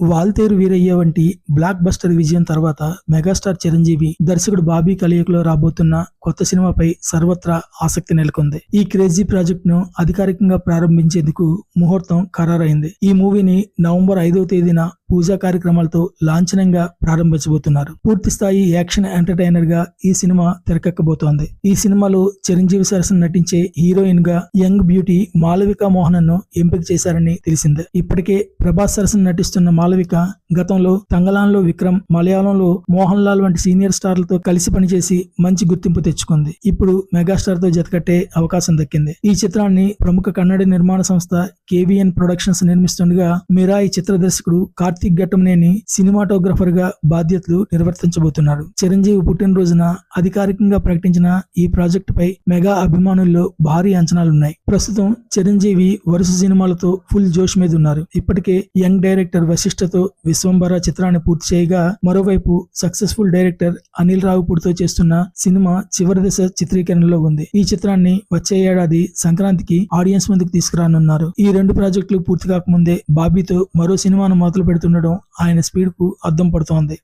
వాల్తేరు వీరయ్య వంటి block buster విజయం తర్వాత మెగాస్టార్ చిరంజీవి దర్శకుడు బాబీ కలియకులో రాబోతున్న కొత్త సినిమాపై సర్వత్రా ఆసక్తి నెలకొంది. ఈ క్రేజీ ప్రాజెక్ట్ను అధికారికంగా ప్రారంభించేందుకు ముహూర్తం ఖరారైంది. ఈ మూవీని నవంబర్ ఐదవ తేదీన పూజా కార్యక్రమాలతో లాంఛనంగా ప్రారంభించబోతున్నారు. పూర్తి స్థాయి యాక్షన్ ఎంటర్టైనర్గా ఈ సినిమా తెరకెక్కబోతోంది. ఈ సినిమాలో చిరంజీవి సరసన నటించే హీరోయిన్గా యంగ్ బ్యూటీ మాలవిక మోహన్ను ఎంపిక చేశారని తెలిసిందే. ఇప్పటికే ప్రభాస్ సరసన నటిస్తున్న మాలవిక గతంలో తంగలాన్లో విక్రమ్ మలయాళంలో మోహన్ లాల్ వంటి సీనియర్ స్టార్లతో కలిసి పనిచేసి మంచి గుర్తింపు తెచ్చుకుంది. ఇప్పుడు మెగాస్టార్తో జతకట్టే అవకాశం దక్కింది. ఈ చిత్రాన్ని ప్రముఖ కన్నడ నిర్మాణ సంస్థ కేవీఎన్ ప్రొడక్షన్స్ నిర్మిస్తుండగా మిరాయి ఈ చిత్ర దర్శకుడు కార్తీక్ ఘట్టంనేని సినిమాటోగ్రఫర్గా బాధ్యతలు నిర్వర్తించబోతున్నాడు చిరంజీవి పుట్టినరోజున అధికారికంగా ప్రకటించిన ఈ ప్రాజెక్టు పై మెగా అభిమానుల్లో భారీ అంచనాలున్నాయి. ప్రస్తుతం చిరంజీవి వరుస సినిమాలతో ఫుల్ జోష్ మీద ఉన్నారు ఇప్పటికే యంగ్ డైరెక్టర్ వశిష్ఠతో విశ్వంబర చిత్రాన్ని పూర్తి చేయగా మరోవైపు సక్సెస్ఫుల్ డైరెక్టర్ అనిల్ రావుపూడితో చేస్తున్న సినిమా చివరి దశ చిత్రీకరణలో ఉంది. ఈ చిత్రాన్ని వచ్చే ఏడాది సంక్రాంతికి ఆడియన్స్ ముందుకు తీసుకురానున్నారు. ఈ రెండు ప్రాజెక్టులు పూర్తి కాకముందే బాబీతో మరో సినిమాను మొదలు పెడుతుండడం ఆయన స్పీడ్కు అద్దం పడుతోంది.